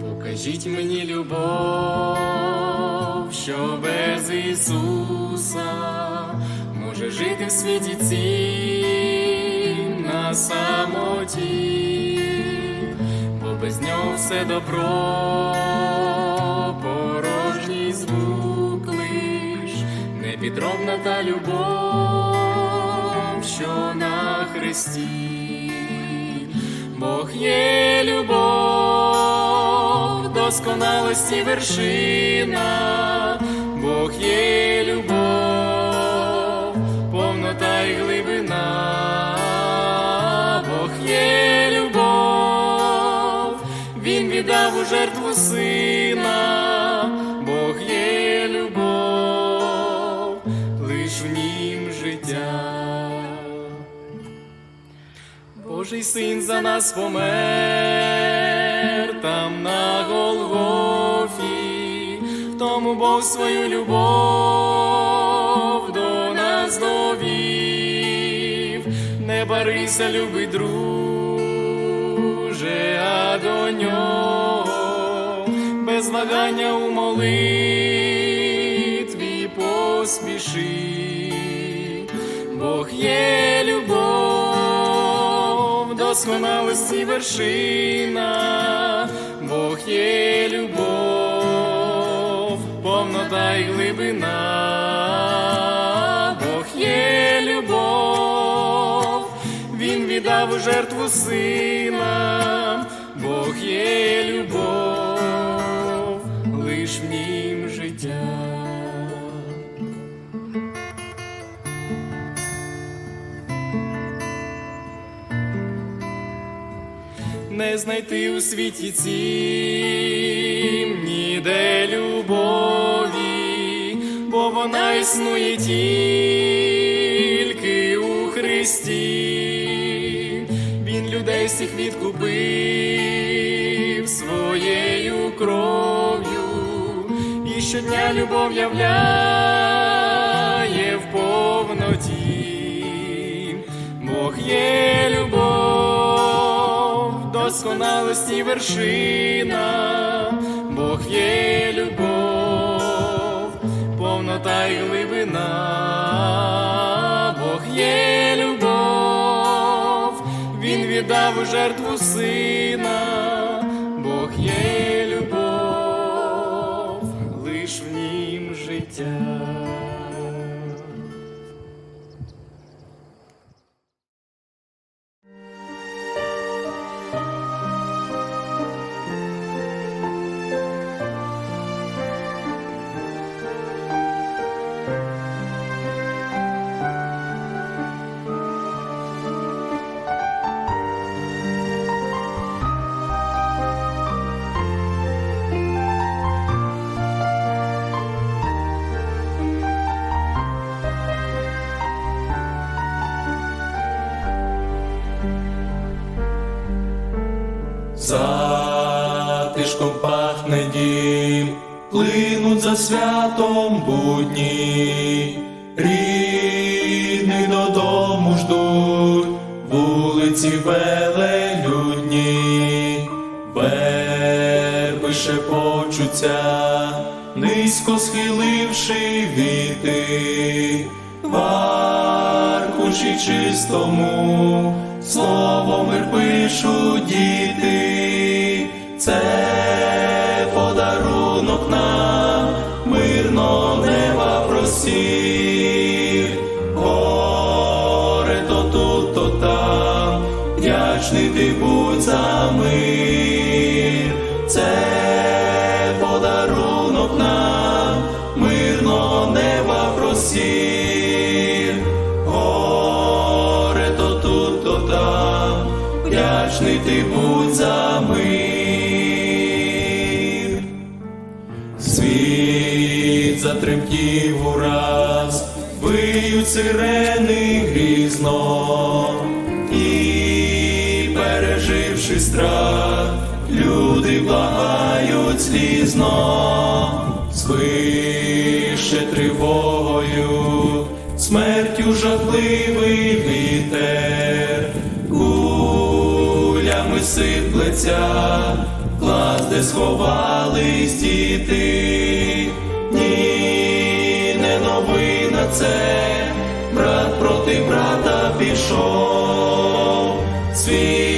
Покажіть мені любов, що без Ісуса може жити в світі цім на самоті, бо без нього все добро, порожній звук лиш, непідробна та любов, що на Христі. Бог є любов, досконалості вершина, Бог є любов, повнота і глибина, Бог є любов, Він віддав у жертву сина, Божий син за нас помер там на Голгофі, тому Бог свою любов до нас довів, не барися, любий друже, а до нього. Без вагання у молитві поспіши. Бог є досконалості вершина, Бог є любов, повнота і глибина, Бог є любов, Він віддав у жертву сина, Бог є любов, лиш в не знайти у світі цім ніде любові, бо вона існує тільки у Христі. Він людей всіх відкупив своєю кров'ю, і щодня любов являє в повноті. Бог є любов, досконалості вершина, Бог є любов, повнота і глибина, Бог є любов, Він віддав у жертву сина, Бог є любов, лиш в нім життя. Затишком пахне дім, плинуть за святом будні, рідний додому ждуть, вулиці велелюдні, верби шепочуться, низько схиливши віти, в аркуші чистому, словом мир пишуть діти, подарунок нам, мирно неба просів, горе то тут, то там, вдячний ти будь за мир. Світ затремтів ураз, виють сирени грізно, і переживши страх, люди благають слізно, свише тривогою, смертю жахливий вітер, кулями сиплеться, клас, де сховались діти, ні, не новина це, брат проти брата пішов, світ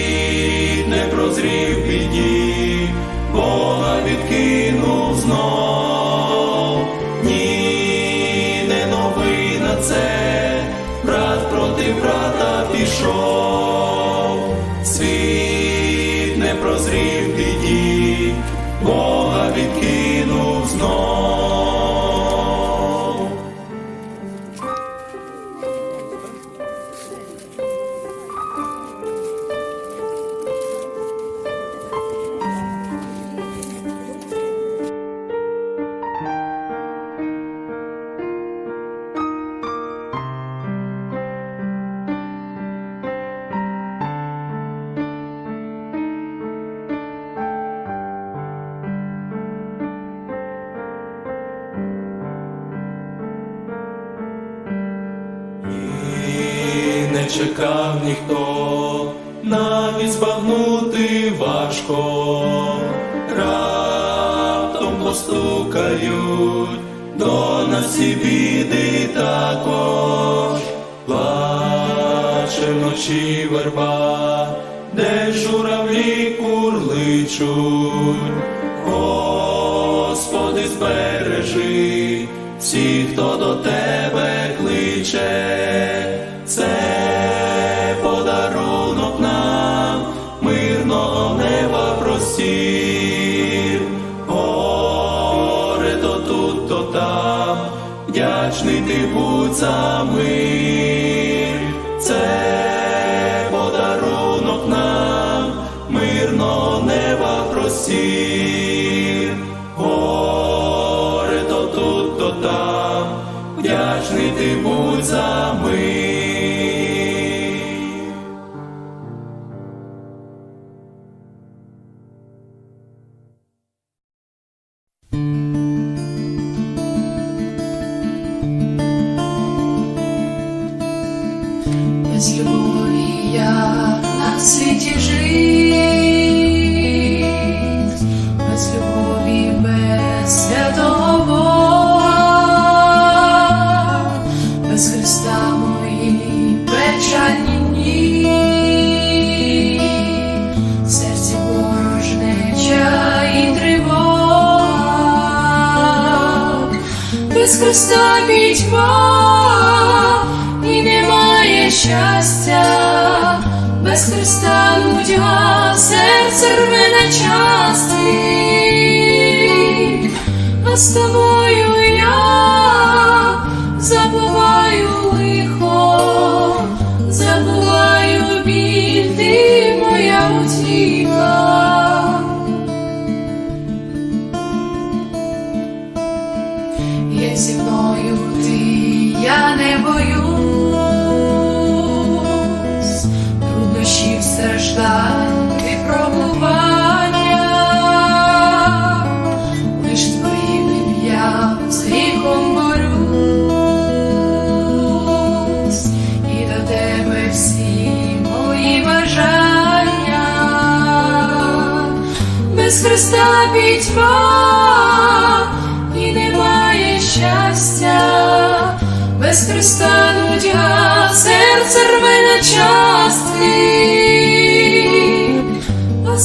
прозрів біді, чекав ніхто, навіть збагнути важко, раптом постукають до нас і біди також, плаче вночі верба, де журавлі курличуть, Господи, збережи всіх, хто до тебе кличе, ти будь за мир, це подарунок нам, мирного неба простір, горе то тут, то там, вдячний ти будь за мир. Без Христа пітьма і немає щастя, без Христа нудьга, серце рве на части, а з тобою я без Христа пітьма і немає щастя, без Христа нудя, серце рве на частки, а